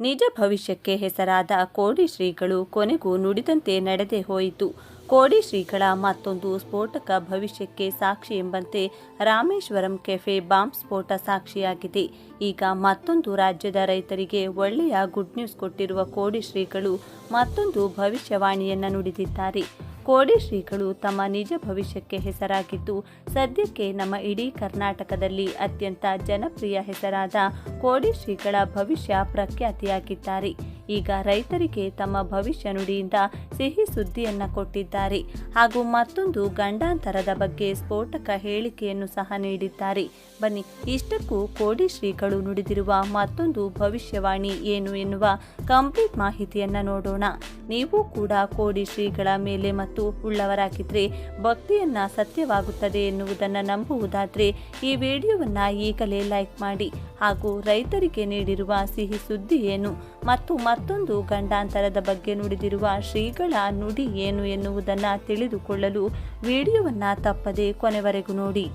ನಿಜ ಭವಿಷ್ಯಕ್ಕೆ ಹೆಸರಾದ ಕೋಡಿ ಶ್ರೀಗಳು ಕೊನೆಗೂ ನುಡಿದಂತೆ ನಡೆದೇ ಹೋಯಿತು. ಕೋಡಿ ಶ್ರೀಗಳ ಮತ್ತೊಂದು ಸ್ಫೋಟಕ ಭವಿಷ್ಯಕ್ಕೆ ಸಾಕ್ಷಿ ಎಂಬಂತೆ ರಾಮೇಶ್ವರಂ ಕೆಫೆ ಬಾಂಬ್ ಸ್ಫೋಟ ಸಾಕ್ಷಿಯಾಗಿದೆ. ಈಗ ಮತ್ತೊಂದು ರಾಜ್ಯದ ರೈತರಿಗೆ ಒಳ್ಳೆಯ ಗುಡ್ ನ್ಯೂಸ್ ಕೊಟ್ಟಿರುವ ಕೋಡಿ ಶ್ರೀಗಳು ಮತ್ತೊಂದು ಭವಿಷ್ಯವಾಣಿಯನ್ನು ನುಡಿದಿದ್ದಾರೆ. ಕೋಡಿ ಶ್ರೀಗಳು ತಮ್ಮ ನಿಜ ಭವಿಷ್ಯಕ್ಕೆ ಹೆಸರಾಗಿದ್ದು, ಸದ್ಯಕ್ಕೆ ನಮ್ಮ ಇಡೀ ಕರ್ನಾಟಕದಲ್ಲಿ ಅತ್ಯಂತ ಜನಪ್ರಿಯ ಹೆಸರಾದ ಕೋಡಿ ಶ್ರೀಗಳ ಭವಿಷ್ಯ ಪ್ರಖ್ಯಾತಿಯಾಗಿದ್ದಾರೆ. ಈಗ ರೈತರಿಗೆ ತಮ್ಮ ಭವಿಷ್ಯ ನುಡಿಯಿಂದ ಸಿಹಿ ಸುದ್ದಿಯನ್ನ ಕೊಟ್ಟಿದ್ದಾರೆ. ಹಾಗೂ ಮತ್ತೊಂದು ಗಂಡಾಂತರದ ಬಗ್ಗೆ ಸ್ಫೋಟಕ ಹೇಳಿಕೆಯನ್ನು ಸಹ ನೀಡಿದ್ದಾರೆ. ಬನ್ನಿ, ಇಷ್ಟಕ್ಕೂ ಕೋಡಿ ಶ್ರೀಗಳು ನುಡಿದಿರುವ ಮತ್ತೊಂದು ಭವಿಷ್ಯವಾಣಿ ಏನು ಎನ್ನುವ ಕಂಪ್ಲೀಟ್ ಮಾಹಿತಿಯನ್ನ ನೋಡೋಣ. ನೀವು ಕೂಡ ಕೋಡಿ ಶ್ರೀಗಳ ಮೇಲೆ ಮತ್ತು ಉಳ್ಳವರಾಗಿದ್ರೆ ಭಕ್ತಿಯನ್ನ ಸತ್ಯವಾಗುತ್ತದೆ ಎನ್ನುವುದನ್ನು ನಂಬುವುದಾದ್ರೆ ಈ ವಿಡಿಯೋವನ್ನ ಈಗಲೇ ಲೈಕ್ ಮಾಡಿ. ಹಾಗೂ ರೈತರಿಗೆ ನೀಡಿರುವ ಸಿಹಿ ಸುದ್ದಿ ಏನು ಮತ್ತು ಮತ್ತೊಂದು ಗಂಡಾಂತರದ ಬಗ್ಗೆ ನುಡಿದಿರುವ ಶ್ರೀಗಳ ನುಡಿ ಏನು ಎನ್ನುವುದನ್ನು ತಿಳಿದುಕೊಳ್ಳಲು ವಿಡಿಯೋವನ್ನು ತಪ್ಪದೆ ಕೊನೆವರೆಗೂ ನೋಡಿ.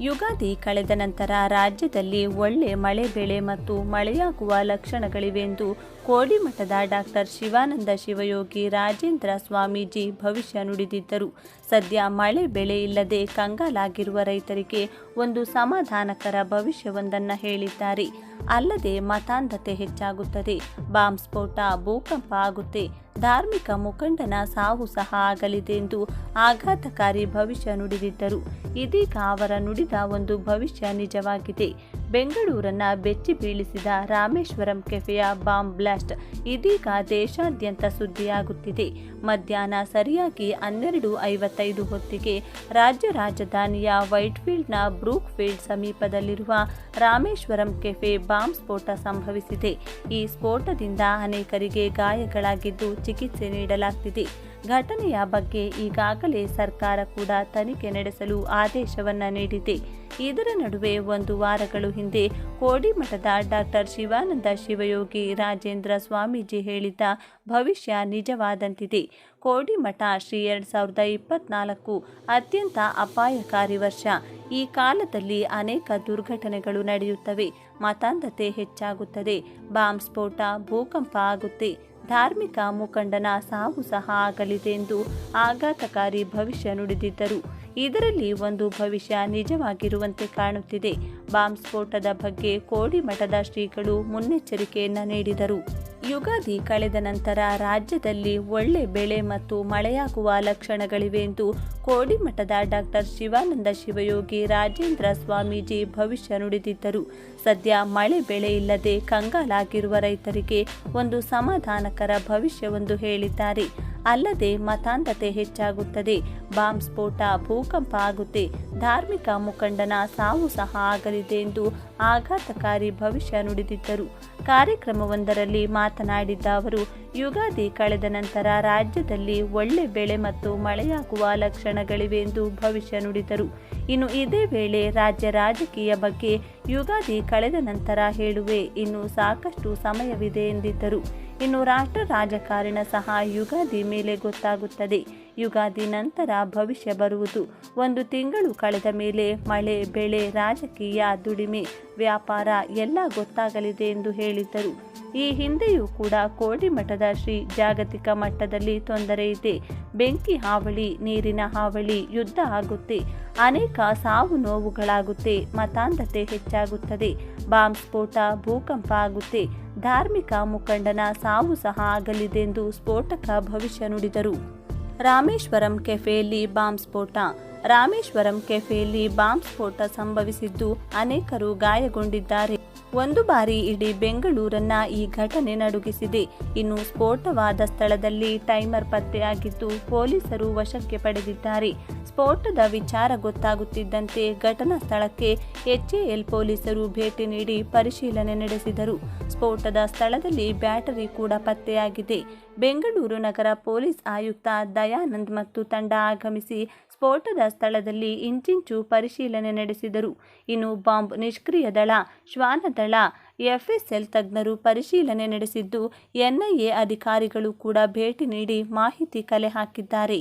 ಯುಗಾದಿ ಕಳೆದ ನಂತರ ರಾಜ್ಯದಲ್ಲಿ ಒಳ್ಳೆ ಮಳೆ ಬೆಳೆ ಮತ್ತು ಮಳೆಯಾಗುವ ಲಕ್ಷಣಗಳಿವೆಂದು ಕೋಡಿಮಠದ ಡಾಕ್ಟರ್ ಶಿವಾನಂದ ಶಿವಯೋಗಿ ರಾಜೇಂದ್ರ ಸ್ವಾಮೀಜಿ ಭವಿಷ್ಯ ನುಡಿದಿದ್ದರು. ಸದ್ಯ ಮಳೆ ಬೆಳೆ ಇಲ್ಲದೆ ಕಂಗಾಲಾಗಿರುವ ರೈತರಿಗೆ ಒಂದು ಸಮಾಧಾನಕರ ಭವಿಷ್ಯವೊಂದನ್ನು ಹೇಳಿದ್ದಾರೆ. ಅಲ್ಲದೆ ಮತಾಂಧತೆ ಹೆಚ್ಚಾಗುತ್ತದೆ. ಬಾಂಬ್ ಸ್ಫೋಟ, ಭೂಕಂಪ ಆಗುತ್ತೆ. ಧಾರ್ಮಿಕ ಮುಖಂಡನ ಸಾವು ಸಹ ಆಗಲಿದೆ ಎಂದು ಆಘಾತಕಾರಿ ಭವಿಷ್ಯ ನುಡಿದಿದ್ದರು. ಇದೀಗ ಅವರ ನುಡಿದ ಒಂದು ಭವಿಷ್ಯ ನಿಜವಾಗಿದೆ. ಬೆಂಗಳೂರನ್ನ ಬೆಚ್ಚಿ ಬೀಳಿಸಿದ ರಾಮೇಶ್ವರಂ ಕೆಫೆಯ ಬಾಂಬ್ ಬ್ಲಾಸ್ಟ್ ಇದೀಗ ದೇಶಾದ್ಯಂತ ಸುದ್ದಿಯಾಗುತ್ತಿದೆ. ಮಧ್ಯಾಹ್ನ ಸರಿಯಾಗಿ ಹನ್ನೆರಡು ಐವತ್ತೈದು ಹೊತ್ತಿಗೆ ರಾಜ್ಯ ರಾಜಧಾನಿಯ ವೈಟ್ಫೀಲ್ಡ್ನ ಬ್ರೂಕ್ ಫೀಲ್ಡ್ ಸಮೀಪದಲ್ಲಿರುವ ರಾಮೇಶ್ವರಂ ಕೆಫೆ ಬಾಂಬ್ ಸ್ಫೋಟ ಸಂಭವಿಸಿದೆ. ಈ ಸ್ಫೋಟದಿಂದ ಅನೇಕರಿಗೆ ಗಾಯಗಳಾಗಿದ್ದು ಚಿಕಿತ್ಸೆ ನೀಡಲಾಗ್ತಿದೆ. ಘಟನೆಯ ಬಗ್ಗೆ ಈಗಾಗಲೇ ಸರ್ಕಾರ ಕೂಡ ತನಿಖೆ ನಡೆಸಲು ಆದೇಶವನ್ನ ನೀಡಿದೆ. ಇದರ ನಡುವೆ ಒಂದು ವಾರಗಳು ಹಿಂದೆ ಕೋಡಿಮಠದ ಡಾಕ್ಟರ್ ಶಿವಾನಂದ ಶಿವಯೋಗಿ ರಾಜೇಂದ್ರ ಸ್ವಾಮೀಜಿ ಹೇಳಿದ್ದ ಭವಿಷ್ಯ ನಿಜವಾದಂತಿದೆ. ಕೋಡಿಮಠ ಶ್ರೀ ಎರಡು ಸಾವಿರದ ಇಪ್ಪತ್ನಾಲ್ಕು ಅತ್ಯಂತ ಅಪಾಯಕಾರಿ ವರ್ಷ. ಈ ಕಾಲದಲ್ಲಿ ಅನೇಕ ದುರ್ಘಟನೆಗಳು ನಡೆಯುತ್ತವೆ. ಮತಾಂಧತೆ ಹೆಚ್ಚಾಗುತ್ತದೆ. ಬಾಂಬ್ ಸ್ಫೋಟ, ಭೂಕಂಪ ಆಗುತ್ತೆ. ಧಾರ್ಮಿಕ ಮುಖಂಡನ ಸಾವು ಸಹ ಆಗಲಿದೆ ಎಂದು ಆಘಾತಕಾರಿ ಭವಿಷ್ಯ ನುಡಿದಿದ್ದರು. ಇದರಲ್ಲಿ ಒಂದು ಭವಿಷ್ಯ ನಿಜವಾಗಿರುವಂತೆ ಕಾಣುತ್ತಿದೆ. ಬಾಂಬ್ ಸ್ಫೋಟದ ಬಗ್ಗೆ ಕೋಡಿಮಠದ ಶ್ರೀಗಳು ಮುನ್ನೆಚ್ಚರಿಕೆಯನ್ನ ನೀಡಿದರು. ಯುಗಾದಿ ಕಳೆದ ನಂತರ ರಾಜ್ಯದಲ್ಲಿ ಒಳ್ಳೆ ಬೆಳೆ ಮತ್ತು ಮಳೆಯಾಗುವ ಲಕ್ಷಣಗಳಿವೆ ಎಂದು ಕೋಡಿಮಠದ ಡಾಕ್ಟರ್ ಶಿವಾನಂದ ಶಿವಯೋಗಿ ರಾಜೇಂದ್ರ ಸ್ವಾಮೀಜಿ ಭವಿಷ್ಯ ನುಡಿದಿದ್ದರು. ಸದ್ಯ ಮಳೆ ಬೆಳೆ ಇಲ್ಲದೆ ಕಂಗಾಲಾಗಿರುವ ರೈತರಿಗೆ ಒಂದು ಸಮಾಧಾನಕರ ಭವಿಷ್ಯವೊಂದು ಹೇಳಿದ್ದಾರೆ. ಅಲ್ಲದೆ ಮತಾಂಧತೆ ಹೆಚ್ಚಾಗುತ್ತದೆ. ಬಾಂಬ್ ಸ್ಫೋಟ, ಭೂಕಂಪ ಆಗುತ್ತೆ. ಧಾರ್ಮಿಕ ಮುಖಂಡನ ಸಾವು ಸಹ ಆಗಲಿದೆ ಎಂದು ಆಘಾತಕಾರಿ ಭವಿಷ್ಯ ನುಡಿದಿದ್ದರು. ಕಾರ್ಯಕ್ರಮವೊಂದರಲ್ಲಿ ಮಾತನಾಡಿದ್ದ ಅವರು, ಯುಗಾದಿ ಕಳೆದ ನಂತರ ರಾಜ್ಯದಲ್ಲಿ ಒಳ್ಳೆ ಬೆಳೆ ಮತ್ತು ಮಳೆಯಾಗುವ ಲಕ್ಷಣಗಳಿವೆ ಎಂದು ಭವಿಷ್ಯ ನುಡಿದರು. ಇನ್ನು ಇದೇ ವೇಳೆ ರಾಜ್ಯ ರಾಜಕೀಯ ಬಗ್ಗೆ ಯುಗಾದಿ ಕಳೆದ ನಂತರ ಹೇಳುವೆ, ಇನ್ನು ಸಾಕಷ್ಟು ಸಮಯವಿದೆ ಎಂದಿದ್ದರು. ಇನ್ನು ರಾಷ್ಟ್ರ ರಾಜಕಾರಣ ಸಹ ಯುಗಾದಿ ಮೇಲೆ ಗೊತ್ತಾಗುತ್ತದೆ. ಯುಗಾದಿ ನಂತರ ಭವಿಷ್ಯ ಬರುವುದು. ಒಂದು ತಿಂಗಳು ಕಳೆದ ಮೇಲೆ ಮಳೆ, ಬೆಳೆ, ರಾಜಕೀಯ, ದುಡಿಮೆ, ವ್ಯಾಪಾರ ಎಲ್ಲ ಗೊತ್ತಾಗಲಿದೆ ಎಂದು ಹೇಳಿದ್ದರು. ಈ ಹಿಂದೆಯೂ ಕೂಡ ಕೋಡಿಮಠದ ಶ್ರೀ ಜಾಗತಿಕ ಮಟ್ಟದಲ್ಲಿ ತೊಂದರೆ ಇದೆ. ಬೆಂಕಿ ಹಾವಳಿ, ನೀರಿನ ಹಾವಳಿ, ಯುದ್ಧ ಆಗುತ್ತೆ. ಅನೇಕ ಸಾವು ನೋವುಗಳಾಗುತ್ತೆ. ಮತಾಂಧತೆ ಹೆಚ್ಚಾಗುತ್ತದೆ. ಬಾಂಬ್ ಸ್ಫೋಟ, ಭೂಕಂಪ ಆಗುತ್ತೆ. ಧಾರ್ಮಿಕ ಮುಖಂಡನ ಸಾವು ಸಹ ಆಗಲಿದೆ ಎಂದು ಸ್ಫೋಟಕ ಭವಿಷ್ಯ ನುಡಿದರು. ರಾಮೇಶ್ವರಂ ಕೆಫೆಯಲ್ಲಿ ಬಾಂಬ್ ಸ್ಫೋಟ. ರಾಮೇಶ್ವರಂ ಕೆಫೆಯಲ್ಲಿ ಬಾಂಬ್ ಸ್ಫೋಟ ಸಂಭವಿಸಿದ್ದು ಅನೇಕರು ಗಾಯಗೊಂಡಿದ್ದಾರೆ. ಒಂದು ಬಾರಿ ಇಡೀ ಬೆಂಗಳೂರನ್ನ ಈ ಘಟನೆ ನಡುಗಿಸಿದೆ. ಇನ್ನು ಸ್ಫೋಟವಾದ ಸ್ಥಳದಲ್ಲಿ ಟೈಮರ್ ಪತ್ತೆಯಾಗಿದ್ದು ಪೊಲೀಸರು ವಶಕ್ಕೆ ಪಡೆದಿದ್ದಾರೆ. ಸ್ಫೋಟದ ವಿಚಾರ ಗೊತ್ತಾಗುತ್ತಿದ್ದಂತೆ ಘಟನಾ ಸ್ಥಳಕ್ಕೆ ಎಚ್ಎಎಲ್ ಪೊಲೀಸರು ಭೇಟಿ ನೀಡಿ ಪರಿಶೀಲನೆ ನಡೆಸಿದರು. ಸ್ಫೋಟದ ಸ್ಥಳದಲ್ಲಿ ಬ್ಯಾಟರಿ ಕೂಡ ಪತ್ತೆಯಾಗಿದೆ. ಬೆಂಗಳೂರು ನಗರ ಪೊಲೀಸ್ ಆಯುಕ್ತ ದಯಾನಂದ್ ಮತ್ತು ತಂಡ ಆಗಮಿಸಿ ಸ್ಫೋಟದ ಸ್ಥಳದಲ್ಲಿ ಇಂಚಿಂಚು ಪರಿಶೀಲನೆ ನಡೆಸಿದರು. ಇನ್ನು ಬಾಂಬ್ ನಿಷ್ಕ್ರಿಯ ದಳ ಶ್ವಾನದಳ ಎಫ್ಎಸ್ಎಲ್ ತಜ್ಞರು ಪರಿಶೀಲನೆ ನಡೆಸಿದ್ದು, ಎನ್ಐಎ ಅಧಿಕಾರಿಗಳು ಕೂಡ ಭೇಟಿ ನೀಡಿ ಮಾಹಿತಿ ಕಲೆ ಹಾಕಿದ್ದಾರೆ.